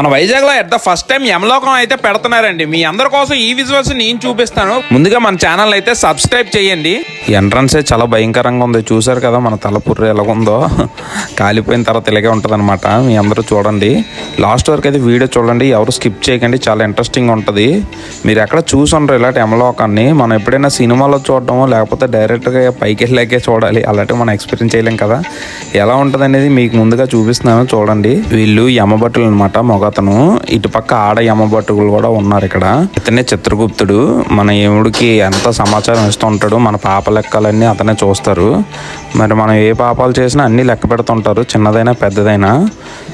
మన వైజాగ్లో at the first time యమలోకం అయితే పెడుతున్నారండి. మీ అందరి కోసం ఈ విజువల్స్ నేను చూపిస్తాను. ముందుగా మన ఛానల్ అయితే సబ్స్క్రైబ్ చేయండి. ఎంట్రన్స్ చాలా భయంకరంగా ఉంది. చూసారు కదా మన తలపుర్రి ఎలాగుందో? కాలిపోయిన తర్వాత ఇలాగే ఉంటుంది అనమాట మీ అందరూ చూడండి. లాస్ట్ వరకు అయితే వీడియో చూడండి. ఎవరు స్కిప్ చేయకండి. చాలా ఇంట్రెస్టింగ్ ఉంటుంది. మీరు ఎక్కడ చూసి ఉండరు ఇలాంటి యమలోకాన్ని. మనం ఎప్పుడైనా సినిమాలో చూడటమో లేకపోతే డైరెక్ట్గా పైకి వెళ్ళాకే చూడాలి. అలాంటి మనం ఎక్స్పీరియన్స్ చేయలేం కదా. ఎలా ఉంటుంది అనేది మీకు ముందుగా చూపిస్తున్నాను. చూడండి. వీళ్ళు యమభట్టులు అనమాట మొగ అతను ఇటుపక్క ఆడ యమభట్టులు కూడా ఉన్నారు ఇక్కడ. ఇతనే చిత్రగుప్తుడు మన ఏముడికి ఎంత సమాచారం ఇస్తూ ఉంటాడు మన పాప లెక్కలన్నీ అతనే చూస్తారు. మరి మనం ఏ పాపాలు చేసినా అన్నీ లెక్క పెడుతుంటారు. చిన్నదైనా పెద్దదైనా.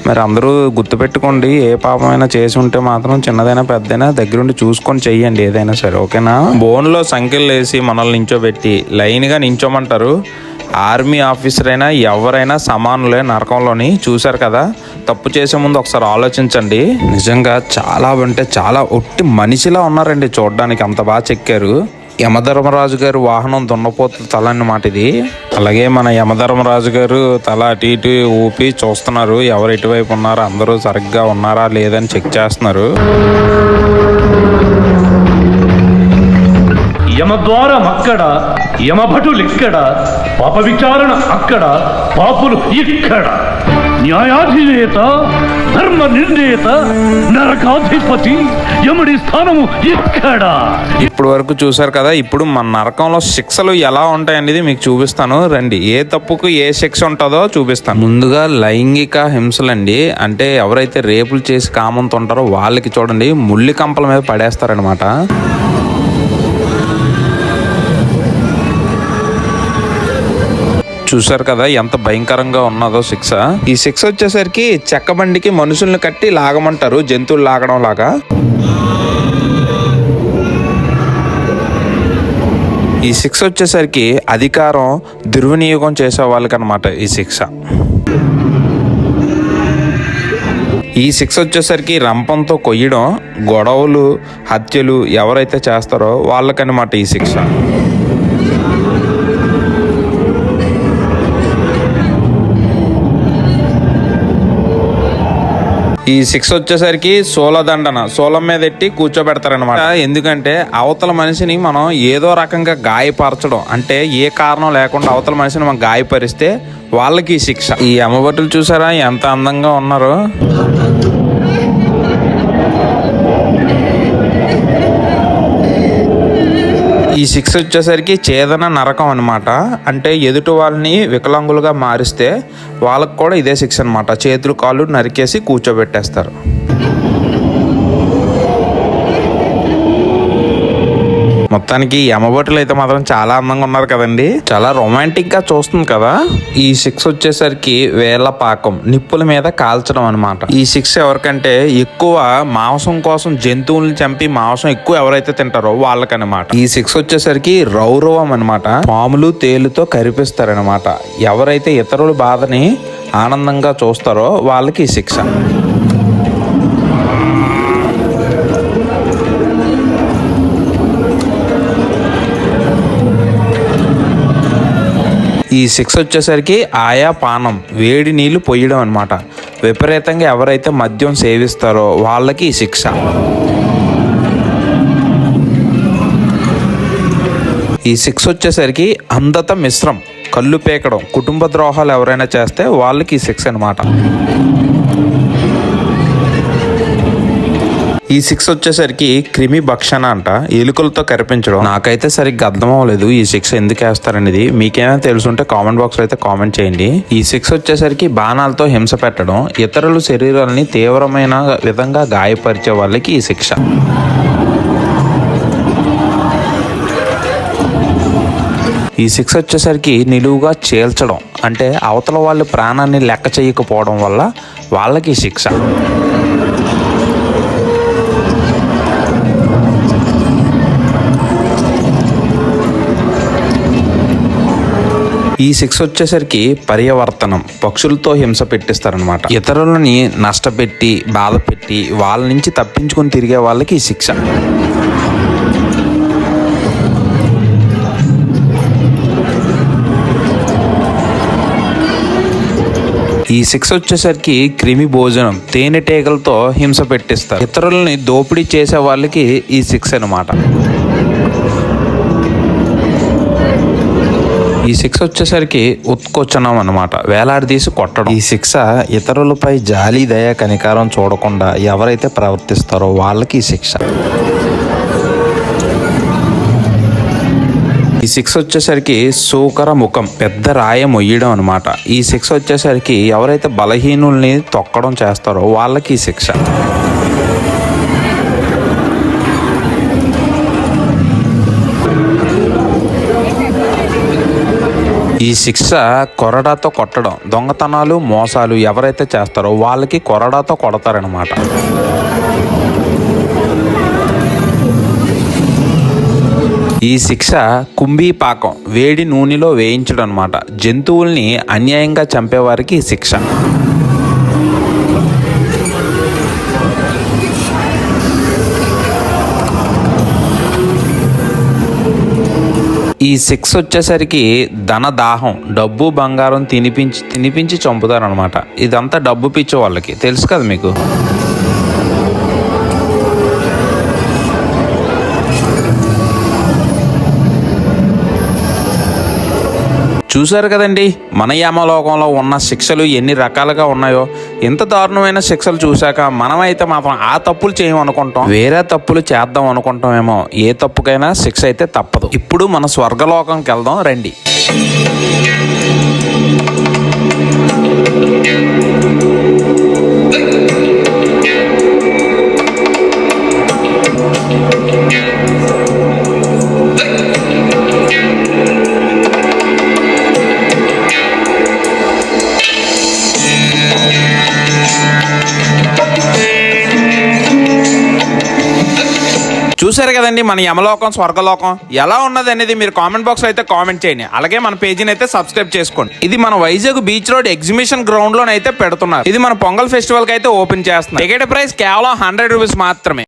మరి అందరూ గుర్తుపెట్టుకోండి ఏ పాపమైనా చేసి ఉంటే మాత్రం చిన్నదైనా పెద్దదైనా దగ్గరుండి చూసుకొని చెయ్యండి ఏదైనా సరే ఓకేనా? బోన్లో సంఖ్యలు వేసి మనల్ని నించోబెట్టి లైన్గా నించోమంటారు. ఆర్మీ ఆఫీసర్ అయినా ఎవరైనా సమానులే నరకంలోని చూశారు కదా? తప్పు చేసే ముందు ఒకసారి ఆలోచించండి. నిజంగా చాలా అంటే చాలా ఒట్టి మనిషిలా ఉన్నారండి చూడడానికి. అంత బాగా చెక్కారు. యమధర్మరాజు గారు వాహనం దున్నపోతు తల అన్నమాట ఇది. అలాగే మన యమధర్మరాజు గారు తల అటు ఇటు ఊపి చూస్తున్నారు. ఎవరు ఎటువైపు ఉన్నారో? అందరూ సరిగ్గా ఉన్నారా? లేదని చెక్ చేస్తున్నారు. యమద్వారం అక్కడ యమభటులు ఇక్కడ పాప విచారణ అక్కడ పాపులు ఇక్కడ. న్యాయాధినేత ధర్మ నిర్ణేత నరకాధిపతి యముడి స్థానము ఇక్కడ. ఇప్పుడు వరకు చూసారు కదా ఇప్పుడు మన నరకంలో శిక్షలు ఎలా ఉంటాయనేది మీకు చూపిస్తాను. రండి ఏ తప్పుకు ఏ శిక్ష ఉంటుందో చూపిస్తాను. ముందుగా లైంగిక హింసలండి అంటే ఎవరైతే రేపులు చేసి కామంతో ఉంటారో వాళ్ళకి చూడండి ముల్లి కంపల మీద పడేస్తారనమాట చూసారు కదా ఎంత భయంకరంగా ఉన్నదో శిక్ష. ఈ శిక్ష వచ్చేసరికి చెక్క బండికి మనుషుల్ని కట్టి లాగమంటారు జంతువులు లాగడం లాగా. ఈ శిక్ష వచ్చేసరికి అధికారం దుర్వినియోగం చేసే వాళ్ళకనమాట ఈ శిక్ష. ఈ శిక్ష వచ్చేసరికి రంపంతో కొయ్యడం గొడవలు హత్యలు ఎవరైతే చేస్తారో వాళ్ళకనమాట ఈ శిక్ష. ఈ శిక్ష వచ్చేసరికి సోలదండన సోలం మీద ఎట్టి కూర్చోబెడతారనమాట ఎందుకంటే అవతల మనిషిని మనం ఏదో రకంగా గాయపరచడం అంటే ఏ కారణం లేకుండా అవతల మనిషిని మనం గాయపరిస్తే వాళ్ళకి ఈ శిక్ష. ఈ అమ్మబట్టులు చూసారా? ఎంత అందంగా ఉన్నారో. ఈ శిక్ష వచ్చేసరికి చేదన నరకం అనమాట అంటే ఎదుటి వాళ్ళని వికలాంగులుగా మారిస్తే వాళ్ళకు కూడా ఇదే శిక్ష అనమాట చేతులు కాళ్ళు నరికేసి కూర్చోబెట్టేస్తారు. మొత్తానికి ఈ అమ్మబొట్టులు అయితే మాత్రం చాలా అందంగా ఉన్నారు కదండి. చాలా రొమాంటిక్గా చూస్తుంది కదా. ఈ సిక్స్ వచ్చేసరికి వేళ్ళ పాకం నిప్పుల మీద కాల్చడం అనమాట ఈ సిక్స్ ఎవరికంటే ఎక్కువ మాంసం కోసం జంతువులను చంపి మాంసం ఎక్కువ ఎవరైతే తింటారో వాళ్ళకనమాట ఈ సిక్స్ వచ్చేసరికి రౌరవం అనమాట పాములు తేలుతో కరిపిస్తారనమాట ఎవరైతే ఇతరుల బాధని ఆనందంగా చూస్తారో వాళ్ళకి ఈ శిక్ష ఈ సిక్స్ వచ్చేసరికి ఆయా పానం వేడి నీళ్ళు పొయ్యడం అనమాట విపరీతంగా ఎవరైతే మద్యం సేవిస్తారో వాళ్ళకి ఈ శిక్ష. ఈ సిక్స్ వచ్చేసరికి అందత మిశ్రం కళ్ళు పేకడం కుటుంబ ద్రోహాలు ఎవరైనా చేస్తే వాళ్ళకి ఈ శిక్ష అనమాట ఈ సిక్స్ వచ్చేసరికి క్రిమి భక్షణ అంట. ఎలుకలతో కరిపించడం. నాకైతే సరిగ్గా అర్థం అవ్వలేదు ఈ సిక్స్ ఎందుకు వేస్తారనేది. మీకేమైనా తెలుసుంటే కామెంట్ బాక్స్లో అయితే కామెంట్ చేయండి. ఈ సిక్స్ వచ్చేసరికి బాణాలతో హింస పెట్టడం ఇతరుల శరీరాలని తీవ్రమైన విధంగా గాయపరిచే వాళ్ళకి ఈ శిక్ష. ఈ శిక్ష వచ్చేసరికి నిలువుగా చేల్చడం అంటే అవతల వాళ్ళు ప్రాణాన్ని లెక్క చేయకపోవడం వల్ల వాళ్ళకి శిక్ష. ఈ శిక్ష వచ్చేసరికి పర్యావర్తనం. పక్షులతో హింస పెట్టిస్తారనమాట ఇతరులని నష్టపెట్టి బాధ పెట్టి వాళ్ళ నుంచి తప్పించుకొని తిరిగే వాళ్ళకి ఈ శిక్ష. ఈ శిక్ష వచ్చేసరికి క్రిమి భోజనం తేనెటీగలతో హింస పెట్టిస్తారు. ఇతరులని దోపిడీ చేసే వాళ్ళకి ఈ శిక్ష అన్నమాట. ఈ శిక్ష వచ్చేసరికి ఉత్కొచ్చనం అనమాట వేలాడదీసి కొట్టడం. ఈ శిక్ష ఇతరులపై జాలి దయ కనికారం చూడకుండా ఎవరైతే ప్రవర్తిస్తారో వాళ్ళకి ఈ శిక్ష. ఈ శిక్ష వచ్చేసరికి సూకర ముఖం పెద్ద రాయ మొయ్యడం అనమాట ఈ శిక్ష వచ్చేసరికి ఎవరైతే బలహీనుల్ని తొక్కడం చేస్తారో వాళ్ళకి ఈ శిక్ష. ఈ శిక్ష కొరడాతో కొట్టడం దొంగతనాలు మోసాలు ఎవరైతే చేస్తారో వాళ్ళకి కొరడాతో కొడతారనమాట ఈ శిక్ష కుంభీపాకం వేడి నూనెలో వేయించడం అనమాట జంతువుల్ని అన్యాయంగా చంపేవారికి ఈ శిక్ష. ఈ సిక్స్ వచ్చేసరికి ధన దాహం డబ్బు బంగారం తినిపించి తినిపించి చంపుతారనమాట ఇదంతా డబ్బు పిచ్చే వాళ్ళకి తెలుసు కదా మీకు? చూశారు కదండి మన యామలోకంలో ఉన్న శిక్షలు ఎన్ని రకాలుగా ఉన్నాయో. ఎంత దారుణమైన శిక్షలు చూశాక మనమైతే మాత్రం ఆ తప్పులు చేయమనుకుంటాం వేరే తప్పులు చేద్దాం అనుకుంటామేమో. ఏ తప్పుకైనా శిక్ష అయితే తప్పదు. ఇప్పుడు మన స్వర్గలోకంకి వెళ్దాం రండి. చూసారు కదండి మన యమలోకం స్వర్గలోకం ఎలా ఉన్నది అనేది మీరు కామెంట్ బాక్స్లో అయితే కామెంట్ చేయండి. అలాగే మన పేజీని అయితే సబ్స్క్రైబ్ చేసుకోండి. ఇది మన Vizag beach road exhibition ground లోనైతే పెడుతున్నారు. ఇది మన పొంగల్ ఫెస్టివల్కి అయితే ఓపెన్ చేస్తున్నారు. టికెట్ ప్రైస్ కేవలం హండ్రెడ్ రూపీస్ మాత్రమే.